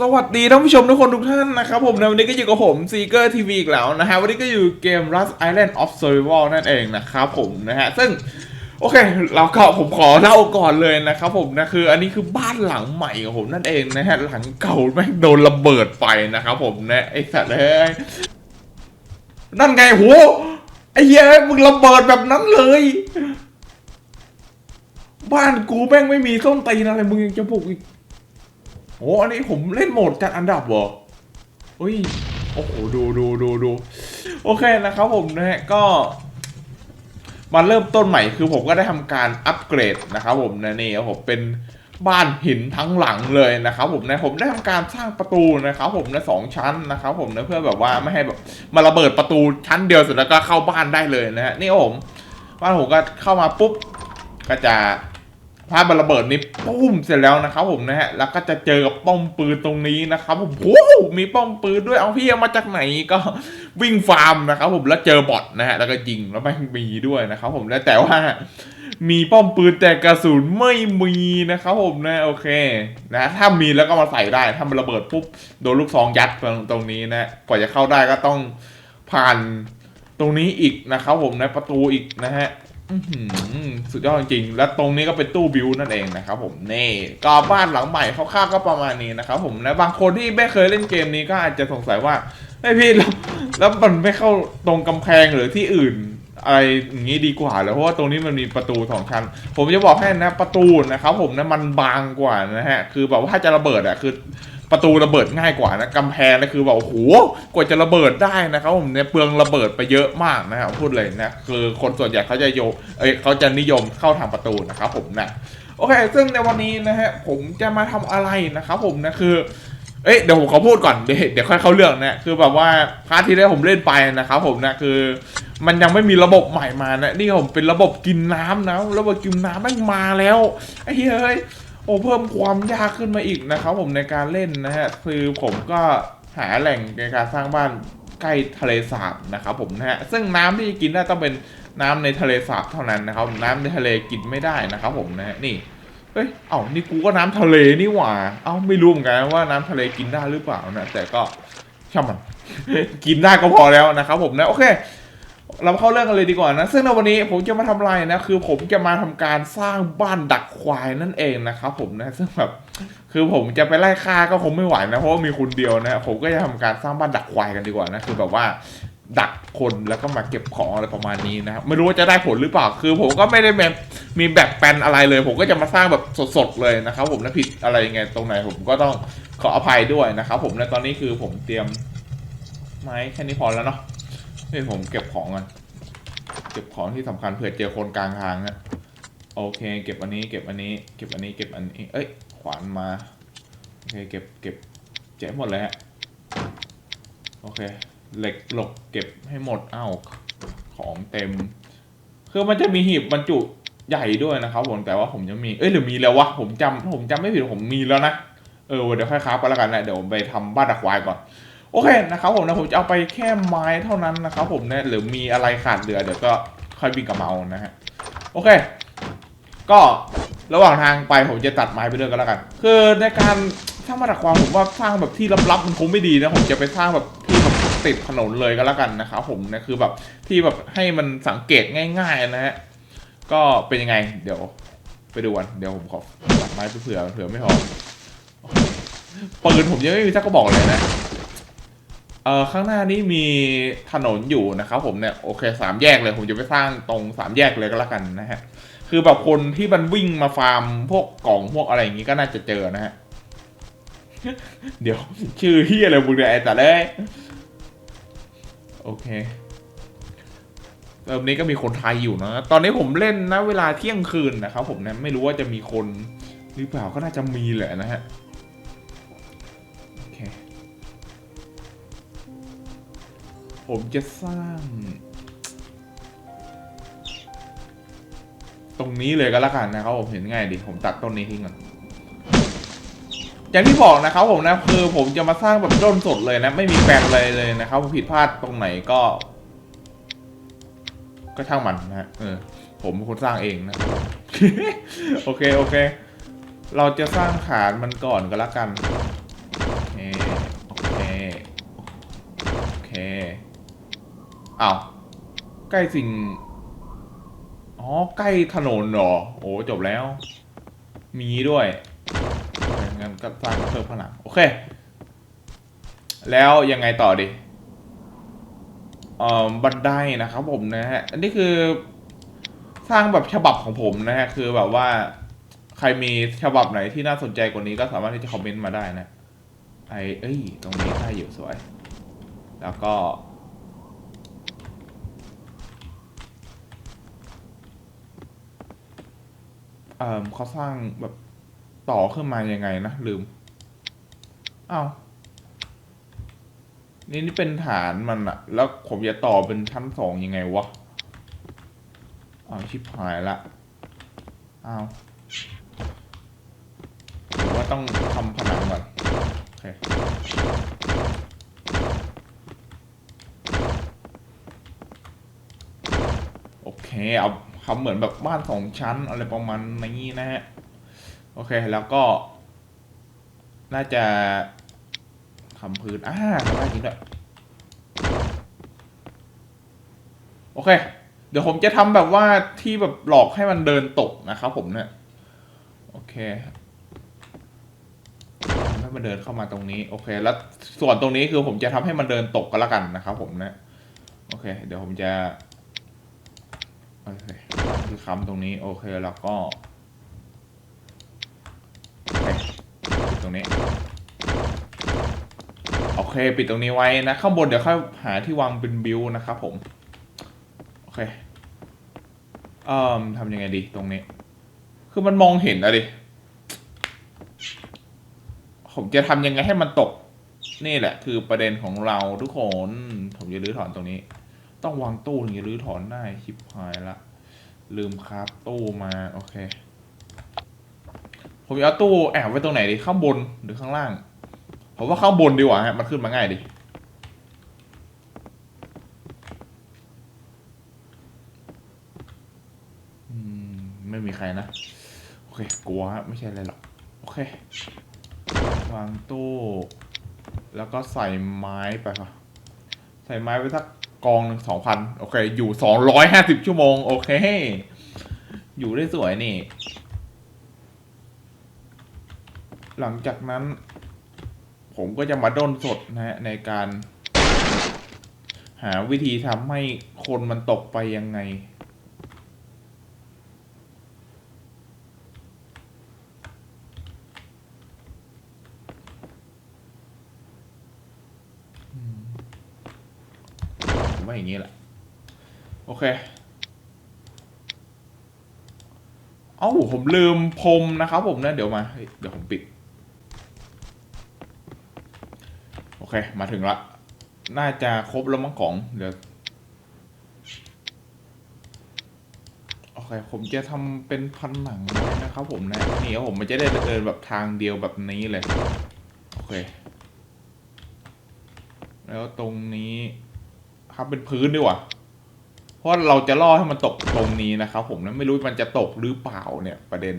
สวัสดีท่านผู้ชมทุกคนทุกท่านนะครับผมนะวันนี้ก็อยู่กับผมซีเกอร์ทีวีอีกแล้วนะฮะวันนี้ก็อยู่เกม Rust Island of Survival นั่นเองนะครับผมนะฮะซึ่งโอเค เราก็ผมขอเล่าก่อนเลยนะครับผมนะคือ อันนี้คือบ้านหลังใหม่ของผมนั่นเองนะฮะหลังเก่าแม่งโดนระเบิดไปนะครับผมนะไอ้สัตว์เอ้ยนั่นไงโหไอ้เหี้ยมึงระเบิดแบบนั้นเลย บ้านกูแม่งไม่มีส้นตีนอะไรมึงยังจะปลุกอีก โอ้อันนี้ผมเล่นโหมดจัดอันดับเหรอเฮ้ยโอ้โหดูดูดูดูโอเคนะครับผมนะฮะก็มาเริ่มต้นใหม่คือผมก็ได้ทำการอัปเกรดนะครับผมนะนี่ผมเป็นบ้านหินทั้งหลังเลยนะครับผมนะผมได้ทำการสร้างประตูนะครับผมนะสองชั้นนะครับผมนะเพื่อแบบว่าไม่ให้แบบมาระเบิดประตูชั้นเดียวเสร็จแล้วก็เข้าบ้านได้เลยนะฮะนี่ผมบ้านผมก็เข้ามาปุ๊บก็จะ ภามันระเบิดนี้ปุ้มเสร็จแล้วนะครับผมนะฮะแล้วก็จะเจอกับป้อมปืนตรงนี้นะครับผมโอ้โหมีป้อมปืนด้วยเอาพี่เอามาจากไหนก็วิ่งฟาร์มนะครับผมแล้วเจอบอทนะฮะแล้วก็ยิงแล้วไม่มีด้วยนะครับผมแล้วแต่ว่ามีป้อมปืนแต่กระสุนไม่มีนะครับผมนะโอเคนะถ้ามีแล้วก็มาใส่ได้ถ้ามันระเบิดปุ๊บโดนลูกซองยัดตรงนี้นะกว่าจะเข้าได้ก็ต้องผ่านตรงนี้อีกนะครับผมนะประตูอีกนะฮะ อื้อหือสุดยอดจริงๆ และตรงนี้ก็เป็นตู้บิวนั่นเองนะครับผมนี่ก็บ้านหลังใหม่คร่าวๆก็ประมาณนี้นะครับผมและบางคนที่ไม่เคยเล่นเกมนี้ก็อาจจะสงสัยว่าไอพี่แล้วแล้วมันไม่เข้าตรงกำแพงหรือที่อื่น อะไรอย่างนี้ดีกว่าเลยเพราะว่าตรงนี้มันมีประตูสองชั้น ผมจะบอกให้นะประตูนะครับผมนะมันบางกว่านะฮะคือแบบว่าถ้าจะระเบิดอะคือ ประตูระเบิดง่ายกว่านะกำแพงนะคือแบบโอ้โหกว่าจะระเบิดได้นะครับผมเนี่ยเปลืองระเบิดไปเยอะมากนะครับพูดเลยนะคือคนส่วนใหญ่เขาจะโยเอ้ยเขาจะนิยมเข้าทางประตูนะครับผมนะโอเค ซึ่งในวันนี้นะฮะผมจะมาทำอะไรนะครับผมนะคือเอ้ยเดี๋ยวผมขอพูดก่อนเดี๋ยวเดี๋ยวค่อยเข้าเรื่องนะคือแบบว่าพาร์ทที่แล้วผมเล่นไปนะครับผมนะคือ มันยังไม่มีระบบใหม่มานะนี่ผมเป็นระบบกินน้ำนะระบบกินน้ำแม่งมาแล้วไอ้เฮ้ย โอ้เพิ่มความยากขึ้นมาอีกนะครับผมในการเล่นนะฮะคือผมก็หาแหล่งในการสร้างบ้านใกล้ทะเลสาบนะครับผมนะฮะซึ่งน้ำที่กินได้ต้องเป็นน้ำในทะเลสาบเท่านั้นนะครับน้ำในทะเลกินไม่ได้นะครับผมนะฮะนี่เอ้ยเอ้านี่กูก็น้ำทะเลนี่หว่า เอ้าไม่รู้เหมือนกันว่าน้ำทะเลกินได้หรือเปล่านะแต่ก็ช่างมันกินได้ก็พอแล้วนะครับผมนะโอเค เราเข้าเรื่องกันเลยดีกว่านะ ซึ่งในวันนี้ผมจะมาทำอะไรนะ คือผมจะมาทำการสร้างบ้านดักควายนั่นเองนะครับผมนะ ซึ่งแบบ คือผมจะไปไล่ฆ่าก็คงไม่ไหวนะ เพราะว่ามีคนเดียวนะ ผมก็จะทำการสร้างบ้านดักควายกันดีกว่านะ คือแบบว่าดักคนแล้วก็มาเก็บของอะไรประมาณนี้นะไม่รู้ว่าจะได้ผลหรือเปล่า คือผมก็ไม่ได้แบบมีแบบแปนอะไรเลย ผมก็จะมาสร้างแบบสดๆเลยนะครับผมนะผิดอะไรยังไงตรงไหนผมก็ต้องขออภัยด้วยนะครับผมและตอนนี้คือผมเตรียมไม้แค่นี้พอแล้วเนาะ นี่ผมเก็บของก่อนเก็บของที่สำคัญเผื่อเจอคนกลางทางนะโอเค เก็บอันนี้ เก็บอันนี้ เก็บอันนี้ เก็บอันนี้ เอ้ย ขวานมา โอเค เก็บ เก็บเจ๊หมดเลยฮะ โอเค เหล็กหลกเก็บให้หมด เอ้า ของเต็ม คือมันจะมีหีบบรรจุใหญ่ด้วยนะครับผม แต่ว่าผมยังมี เอ้ย หรือมีแล้ววะ ผมจำผมจำไม่ผิด ผมมีแล้วนะ เออ เดี๋ยวค่อยค้าไปแล้วกันนะ เดี๋ยวผมไปทำบ้านดักควายก่อน โอเคนะครับผมนะผมจะเอาไปแค่ไม้เท่านั้นนะครับผมเนี่ยหรือมีอะไรขาดเหลือเดี๋ยวก็ค่อยบินกับเมานะฮะโอเค ก็ระหว่างทางไปผมจะตัดไม้ไปด้วยกันแล้วกัน คือในการสร้างมาตรความผมว่าสร้างแบบที่ลับๆมันคงไม่ดีนะผมจะไปสร้างแบบที่แบบติดถนนเลยก็แล้วกันนะครับผมนะคือแบบที่แบบให้มันสังเกตง่าย ๆ นะฮะก็เป็นยังไง เดี๋ยวไปดูกันเดี๋ยวผมขอตัดไม้เผื่อเผื่อไม่พอปืนผมยังไม่มีสักกระบอกเลยนะ เอ่อข้างหน้านี้มีถนนอยู่นะครับผมเนี่ยโอเคสามแยกเลยผมจะไปสร้างตรงสามแยกเลยก็แล้วกันนะฮะคือแบบคนที่มันวิ่งมาฟาร์มพวกกล่องพวกอะไรอย่างงี้ก็น่าจะเจอนะฮะเดี๋ยว ชื่อเฮียอะไรบุญเนี่ยไอ้แต่เลยโอเคเริ่มนี้ก็มีคนไทยอยู่นะ ตอนนี้ผมเล่นนะเวลาเที่ยงคืนนะครับผมนะไม่รู้ว่าจะมีคนหรือเปล่าก็น่าจะมีแหละนะฮะ ผมจะสร้าง ตรงนี้เลยก็แล้วกันนะครับผมเห็นง่ายดิผมตัดต้นนี้ทิ้งก่อนอย่างที่บอกนะครับผมนะคือผมจะมาสร้างแบบต้นสดเลยนะ ไม่มีแปลนอะไรเลยนะครับผิดพลาดตรงไหนก็ ก็ช่างมันนะฮะเออ ผมคนสร้างเองนะโอเคโอเค เราจะสร้างฐานมันก่อนก็แล้วกันโอเคโอเคโอเค อ้าวใกล้สิ่ง อ๋อ ใกล้ถนนเหรอ โอ้จบแล้ว มีด้วยงั้นก็สร้างเพิ่มผนังโอเค แล้วยังไงต่อดีเอ่อบันไดนะครับผมนะฮะ อันนี้คือสร้างแบบฉบับของผมนะฮะ คือแบบว่าใครมีฉบับไหนที่น่าสนใจกว่านี้ก็สามารถที่จะคอมเมนต์มาได้นะ ไอเอ้ย ตรงนี้ได้อยู่สวย แล้วก็ เอ่อเขาสร้างแบบต่อขึ้นมายังไงนะ ลืมอ้านี่นี่เป็นฐานมันอะแล้วผมจะต่อเป็นชั้นสองยังไงวะเอาชิบหายละเอ้าวหรือว่าต้องทำผนังก่อนโอเคโอเคเอา ทำเหมือนแบบบ้านสองชั้นอะไรประมาณนี้นะฮะ โอเคแล้วก็ น่าจะทำพื้นอ่าทำได้จริงด้วยโอเค เดี๋ยวผมจะทำแบบว่าที่แบบหลอกให้มันเดินตกนะครับผมเนี่ย โอเคทำให้มันเดินเข้ามาตรงนี้ โอเค แล้วส่วนตรงนี้คือผมจะทำให้มันเดินตกกันละกันนะครับผมนะ โอเค เดี๋ยวผมจะ โอเค คือค้ำตรงนี้ โอเคแล้วก็ ตรงนี้ โอเค ปิดตรงนี้ไว้นะ ข้างบนเดี๋ยวค่อยหาที่วางเป็นบิวนะครับผม โอเคเอ่อทำยังไงดีตรงนี้ คือมันมองเห็นอะดิ ผมจะทำยังไงให้มันตก นี่แหละ คือประเด็นของเราทุกคน ผมจะรื้อถอนตรงนี้ ต้องวางตู้ถึงจะรื้อถอนได้ชิบหายละ ลืมครับตู้มาโอเค ผมจะเอาตู้แอบไว้ตรงไหนดีข้างบนหรือข้างล่าง ผมว่าข้างบนดีกว่าฮะมันขึ้นมาง่ายดีไม่มีใครนะ โอเคกลัวฮะไม่ใช่อะไรหรอก โอเค วางตู้ แล้วก็ใส่ไม้ไปค่ะใส่ไม้ไปสัก กองหนึ่งสองพันโอเค อยู่สองร้อยห้าสิบชั่วโมง โอเค อยู่ได้สวยนี่ หลังจากนั้น ผมก็จะมาด้นสดนะฮะ ในการ หาวิธีทำให้คนมันตกไปยังไง ผมว่า อย่างนี้แหละ โอเค เอ้าผมลืมพรมนะครับผมนะ เดี๋ยวมา เดี๋ยวผมปิด โอเค มาถึงละ น่าจะครบแล้วมั้งของ เดี๋ยว โอเค ผมจะทำเป็นพันหนังนะครับผมนะ นี่ครับผมมันจะได้เดินแบบทางเดียวแบบนี้เลย โอเคแล้วตรงนี้ ทำเป็นพื้นดีกว่าเพราะเราจะล่อให้มันตกตรงนี้นะครับ ผมนะไม่รู้มันจะตกหรือเปล่าเนี่ยประเด็น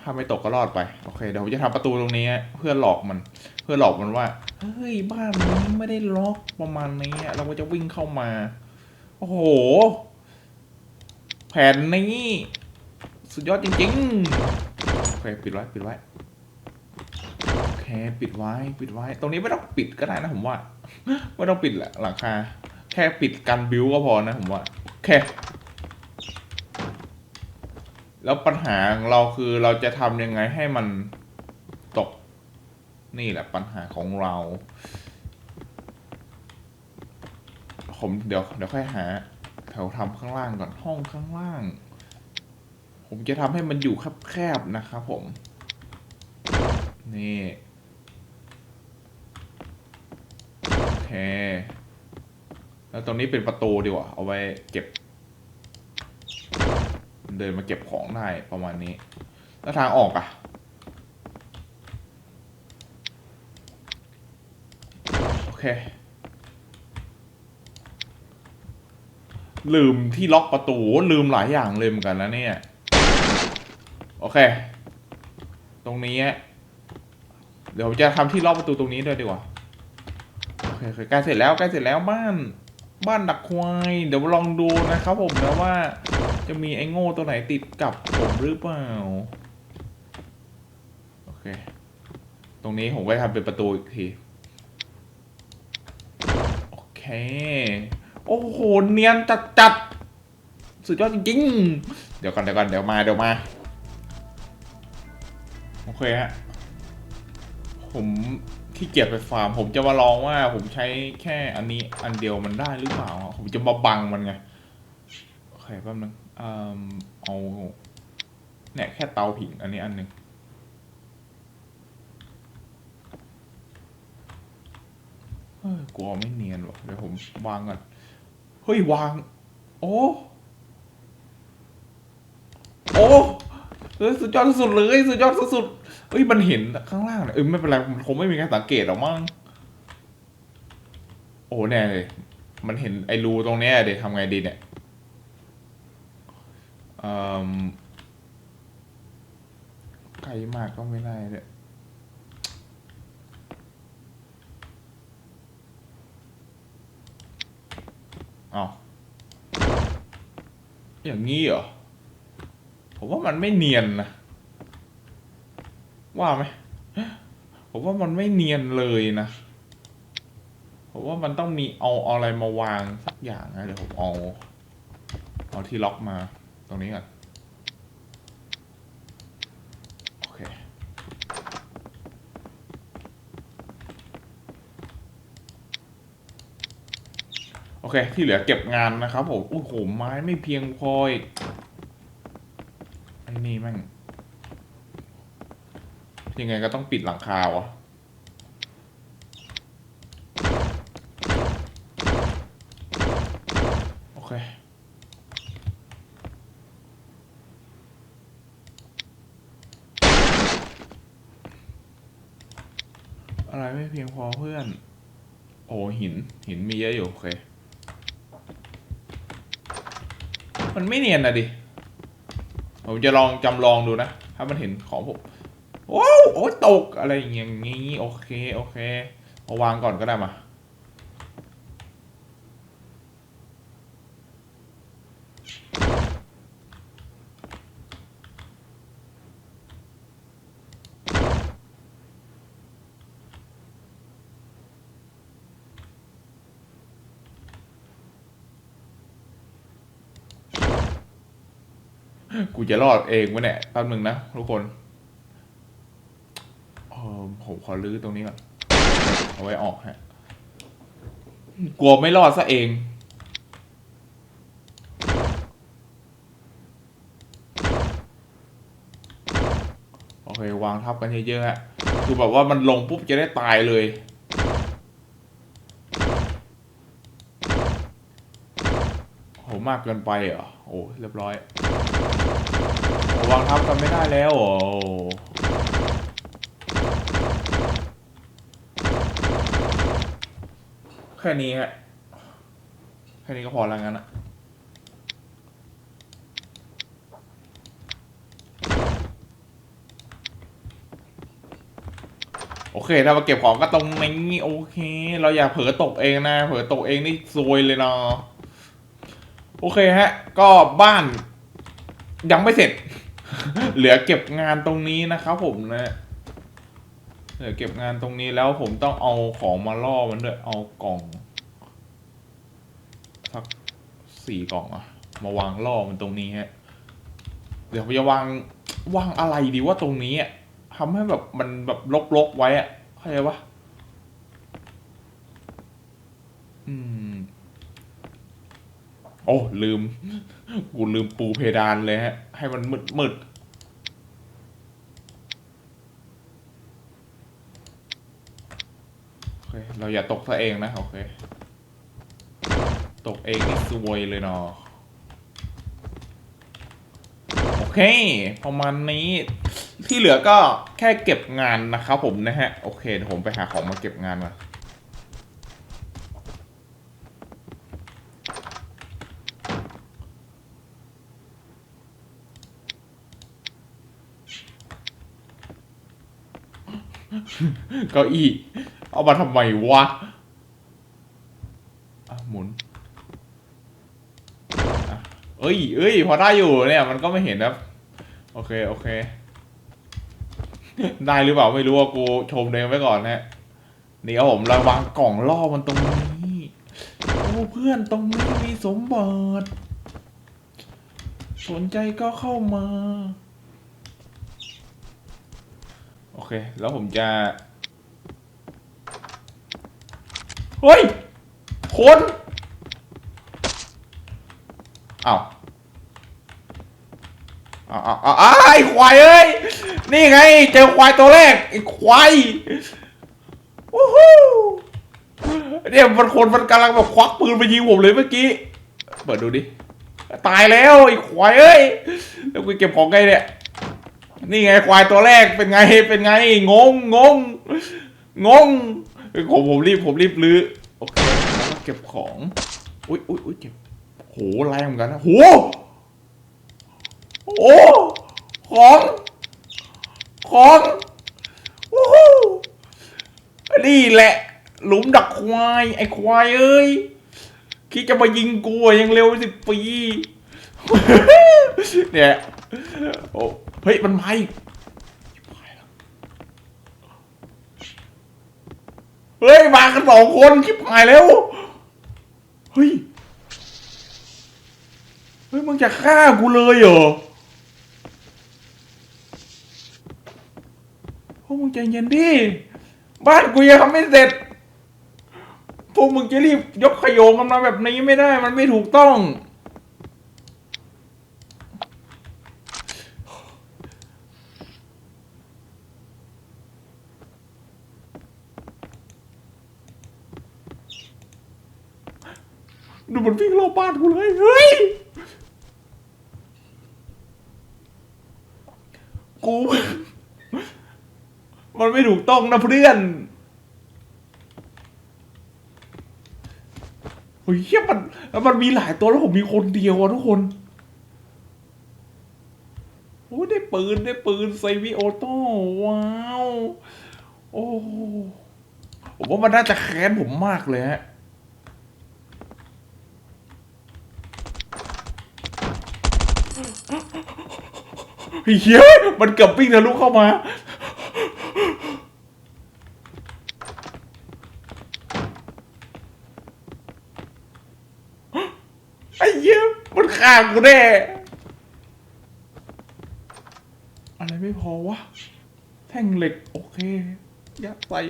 ถ้าไม่ตกก็รอดไป โอเค เดี๋ยวผมจะทำประตูตรงนี้ เพื่อหลอกมัน เพื่อหลอกมันว่า เฮ้ย บ้านนี้ไม่ได้ล็อกประมาณนี้ เราก็จะวิ่งเข้ามา โอ้โห แผนนี้สุดยอดจริงๆ โอเค ปิดไว้ ปิดไว้ โอเค ปิดไว้ ปิดไว้ ตรงนี้ไม่ต้องปิดก็ได้นะผมว่า ไม่ต้องปิดแหละหลังคา แค่ปิดกันบิวก็พอนะผมว่าโอเคแล้วปัญหาของเราคือเราจะทำยังไงให้มันตก นี่แหละปัญหาของเรา ผมเดี๋ยวเดี๋ยวค่อยหาแถวทำข้างล่างก่อนห้องข้างล่าง ผมจะทำให้มันอยู่แคบๆนะครับผม นี่ โอเค แล้วตรงนี้เป็นประตูดีกว่า เอาไว้เก็บ เดินมาเก็บของได้ประมาณนี้ แล้วทางออกอะโอเค ลืมที่ล็อกประตูลืมหลายอย่างเลยเหมือนกันนะเนี่ย โอเค ตรงนี้ เดี๋ยวผมจะทำที่รอบประตูตรงนี้ด้วยดีกว่า เคโอเคใกล้เสร็จแล้วใกล้เสร็จแล้วบ้าน บ้านดักควายเดี๋ยวลองดูนะครับผมนะว่า จะมีไอ้โง่ตัวไหนติดกับผมหรือเปล่าโอเค ตรงนี้ผมก็ทำเป็นประตูอีกทีโอเคโอ้โหเนียนจัดจัดสุดยอดจริงๆ เดี๋ยวก่อนเดี๋ยวก่อนเดี๋ยวมาเดี๋ยวมา โอเคฮะ ผม ขี้เกียจไปฟาร์ม ผมจะมาลองว่าผมใช้แค่อันนี้อันเดียวมันได้หรือเปล่า ผมจะมาบังมันไง โอเคแป๊บนึงเอ่อเอาเนี่ยแค่เตาผิงอันนี้อันหนึ่งเฮ้ยกลัวไม่เนียนวะเดี๋ยวผมวางก่อน เฮ้ยวาง โอ้ โอ้ เฮ้ยสุดยอดสุดเลยสุดยอดสุดเฮ้ยมันเห็นข้างล่างเนี่ยเออไม่เป็นไรมันคงไม่มีการสังเกตหรอกมั้งโอ้แน่เลยมันเห็นไอ้รูตรงเนี้ยเดี๋ยวทำไงดีเนี่ยเอ่อไกลมากก็ไม่ได้เลยเอาอย่างงี้เหรอ ผมว่ามันไม่เนียนนะ ว่าไหมผมว่ามันไม่เนียนเลยนะผมว่ามันต้องมีเอาอะไรมาวางสักอย่างนะเดี๋ยวผมเอาเอาที่ล็อกมาตรงนี้ก่อนโอเคโอเค ที่เหลือเก็บงานนะครับผมโอ้โหไม้ไม่เพียงพออีก นี่แม่ง ยังไงก็ต้องปิดหลังคาวะโอเค อะไรไม่เพียงพอเพื่อน โอ้หิน หินมีเยอะอยู่ โอเค มันไม่เนียนนะดิ ผมจะลองจำลองดูนะ ถ้ามันเห็นของผมว้โอ้ยตกอะไรอย่างงี้โอเค โอเคเอาวางก่อนก็ได้มา กูจะรอดเองวะเนี่ยแป๊บนึงนะทุกคนเออผมขอลื้อตรงนี้ก่อนเอาไว้ออกฮะกลัวไม่รอดซะเองโอเควางทับกันเยอะๆฮะคือแบบว่ามันลงปุ๊บจะได้ตายเลยโหมากเกินไปเหรอโอ้เรียบร้อย วางทับกันไม่ได้แล้วโอ้แค่นี้ฮะแค่นี้ก็พอแล้วงั้นอะโอเคถ้ามาเก็บของก็ตรงนี้โอเค เราอย่าเผลอตกเองนะ เผลอตกเองนี่ซวยเลยเนาะโอเคฮะ ก็บ้านยังไม่เสร็จ เหลือเก็บงานตรงนี้นะครับผมนะเหลือเก็บงานตรงนี้แล้วผมต้องเอาของมาล่อมันด้วยเอากล่องสักสี่กล่องอะมาวางล่อมันตรงนี้ฮะเดี๋ยวผมจะวางวางอะไรดีว่าตรงนี้อะทำให้แบบมันแบบลกๆไว้อะเข้าใจปะอืม โอ้ลืม กูลืมปูเพดานเลยฮะ ให้มันมืดมืดโอ เราอย่าตกซะเองนะ โอเค ตกเองนี่ซวยเลยเนาะโอเคประมาณนี้ที่เหลือก็แค่เก็บงานนะครับผมนะฮะ โอเคเดี๋ยวผมไปหาของมาเก็บงานก่อนเก้าอี้ เอามาทำไมวะหมุนเอ้ยเอ้ยพอได้อยู่เนี่ยมันก็ไม่เห็นนะโอเคโอเค ได้หรือเปล่าไม่รู้ว่ากูชมเองไว้ก่อนนะนี่ครับผมราวางกล่องล่อมันตรงนี้โอ้เพื่อนตรงนี้มีสมบัติสนใจก็เข้ามา โอเค แล้วผมจะ เฮ้ยคนอ้าวอ้าวอ้าวอ้าวอ้าวไอ้ควายเอ้ย นี่ไง เจอควายตัวแรกไอ้ควายวู้ฮู้เนี่ยมันคนมันกำลังแบบควักปืนไปยิงผมเลยเมื่อกี้ เปิดดูดิ ตายแล้วไอ้ควายเอ้ย แล้วกูเก็บของไงเนี่ย นี่ไงควายตัวแรกเป็นไง เป็นไง งงงงงง ผมผมรีบผมรีบลื้อโอเคแล้วเก็บของอุ้ยอุ้ยอุ้ยเก็บโหแรงเหมือนกันนะโหโอ้ของของโอ้โหนี่แหละ หลุมดักควาย ไอ้ควายเอ้ยคิดจะมายิงกูอะยังเร็วสิบปีเนี่ยโอ้เฮ้ยมันมาอีกชิบหายแล้ว เฮ้ย มากันสองคนชิบหายแล้ว เฮ้ย เฮ้ย มึงจะฆ่ากูเลยเหรอพวกมึงใจเย็นดิ บ้านกูยังทำไม่เสร็จ พวกมึงจะรีบยกขโยงกันมาแบบนี้ไม่ได้ มันไม่ถูกต้อง ดูมันวิ่งรอบบ้านกูเลยเฮ้ยกู มันไม่ถูกต้องนะเพื่อนเฮ้ยเหี้ยมันแล้วมันมีหลายตัวแล้วผมมีคนเดียวอะทุกคนโอ้ได้ปืนได้ปืนไซวิโอโต้ว้าว โอ้ผมว่ามันน่าจะแค้นผมมากเลยฮะ เฮ้ยมันเกือบวิ่งทะลุเข้ามา ไอ้เหี้ยมันฆ่ากูแน่อะไรไม่พอวะ แท่งเหล็ก โอเคยัดใส่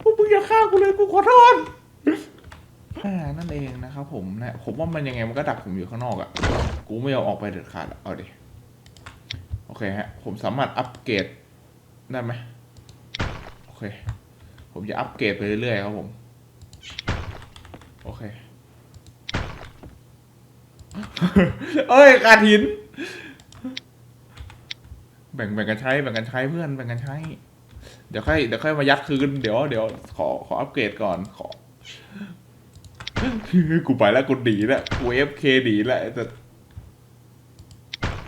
พวกมึงอย่าฆ่ากูเลยกูขอโทษ อ่านั่นเองนะครับผมนะผมว่ามันยังไงมันก็ดักผมอยู่ข้างนอกอะ่ะกูไม่ยอมออกไปเด็ดขาดเอาดิโอเคฮะผมสามารถอัปเกรดได้ไหมโอเค ผมจะอัปเกรดไปเรื่อยๆครับผม โอเคเอ้ยขาดหิน แบ่งแบ่งกันใช้แบ่งกันใช้เพื่อนแบ่งกันใช้ เดี๋ยวค่อยเดี๋ยวค่อยมายัดคืนเดี๋ยวเดี๋ยวขอขออัปเกรดก่อนขอ กูไปแล้วกูดีแล้วกูเอฟเคดีแล้วแต่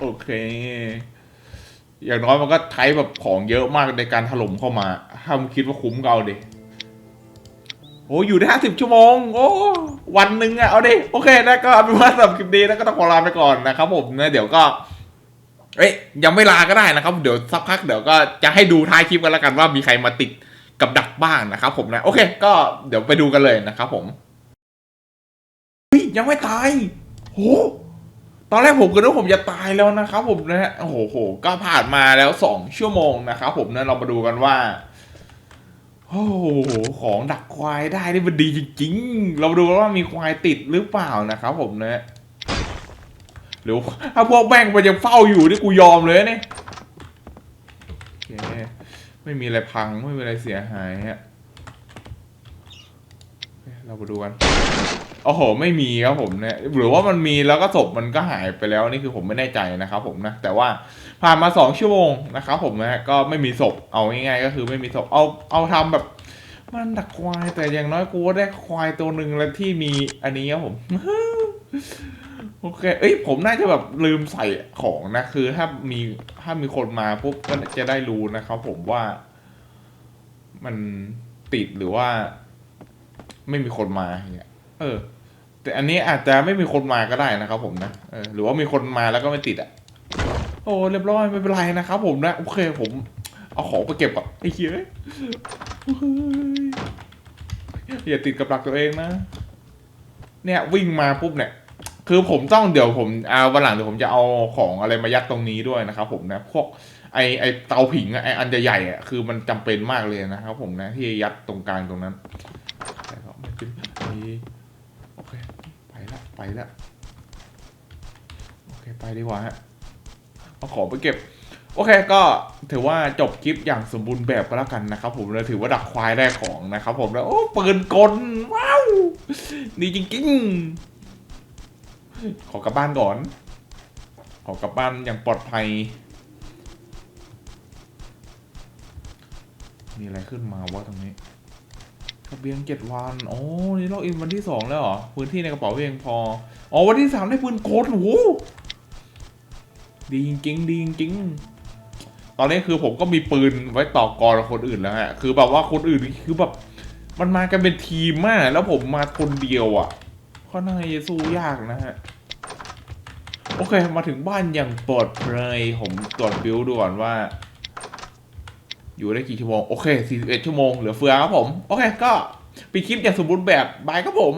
โอเค อย่างน้อยมันก็ใช้แบบของเยอะมากในการถล่มเข้ามา ถ้ามึงคิดว่าคุ้มก็เอาดิโอ้อยู่ได้ห้าสิบชั่วโมง โอ้ วันหนึ่งอะเอาดิ โอเคนะก็เอาเป็นว่าสำหรับคลิปนี้นะก็ต้องขอลาไปก่อนนะครับผมนะเดี๋ยวก็ เอ้ยยังไม่ลาก็ได้นะครับ เดี๋ยวสักพักเดี๋ยวก็จะให้ดูท้ายคลิปกันแล้วกันว่ามีใครมาติดกับดักบ้างนะครับผมนะ โอเค ก็เดี๋ยวไปดูกันเลยนะครับผม ยังไม่ตายโหตอนแรกผมก็นึกผมจะตายแล้วนะครับผมนะฮะโอ้โหก็ผ่านมาแล้วสองชั่วโมงนะครับผมนะเรามาดูกันว่าโอ้โหของดักควายได้นี่มันดีจริงๆ เรามาดูว่ามีควายติดหรือเปล่านะครับผมนะหรือถ้าพวกแม่งมันยังเฝ้าอยู่นี่กูยอมเลยเนี่ยโอเคไม่มีอะไรพังไม่มีอะไรเสียหายฮะ เรามาดูกันโอ้โห ไม่มีครับผมเนี่ยหรือว่ามันมีแล้วก็ศพมันก็หายไปแล้วนี่คือผมไม่แน่ใจนะครับผมนะแต่ว่าผ่านมาสองชั่วโมงนะครับผมนะก็ไม่มีศพเอาง่ายๆก็คือไม่มีศพเอาเอาทำแบบ มันดักควายแต่อย่างน้อยกูได้ควายตัวหนึ่งแล้วที่มีอันนี้ครับผมโอเค เอ้ย ผมน่าจะแบบลืมใส่ของนะ คือถ้ามีถ้ามีคนมาปุ๊บก็จะได้รู้นะครับผมว่ามันติดหรือว่า ไม่มีคนมาอย่างเงี้ยเออ แต่อันนี้อาจจะไม่มีคนมาก็ได้นะครับ ผมนะเออหรือว่ามีคนมาแล้วก็ไม่ติดอะโอ้เรียบร้อยไม่เป็นไรนะครับผมนะโอเคผม เอาของไปเก็บก่อนไอ้เหี้ยอยอย่าติดกับหลักตัวเองนะ เนี่ยวิ่งมาปุ๊บเนี่ย คือผมต้องเดี๋ยวผมเอาวันหลังเดี๋ยวผมจะเอาของอะไรมายัดตรงนี้ด้วยนะครับผมนะพวกไอไอเตาผิงไออันใหญ่ๆอะคือมันจำเป็นมากเลยนะครับผมนะที่จะยัดตรงกลางตรงนั้นแต่ก็ไม่เป็นไร โอเค ไปละไปละโอเค ไปดีกว่าฮะ เอาของไปเก็บ โอเคก็ถือว่าจบคลิปอย่างสมบูรณ์แบบก็แล้วกันนะครับผมเลยถือว่าดักควายได้ของนะครับผมแล้วโอ้ปืนกล ว้าวดีจริงๆ ขอกลับบ้านก่อน ขอกลับบ้านอย่างปลอดภัยมีอะไรขึ้นมาวะตรงนี้ เบียนเจ็ดวันโอ้นี่เราอินวันที่สองแล้วเหรอ พื้นที่ในกระเป๋าเพียงพอ อ๋อ วันที่สามได้ปืนโคตรโอ้โหดีจริงดีจริงตอนนี้คือผมก็มีปืนไว้ต่อกรกับคนอื่นแล้วฮะ คือแบบว่าคนอื่นคือแบบมันมากันเป็นทีมมาก แล้วผมมาคนเดียวอะค่อนข้างจะสู้ยากนะฮะ โอเค มาถึงบ้านอย่างปลอดภัยผมตรวจบิลดูก่อนว่า อยู่ได้กี่ชั่วโมง โอเค 41 ชั่วโมง เหลือเฟือครับผม โอเค ก็ปิดคลิปอย่างสมบูรณ์แบบ บายครับผม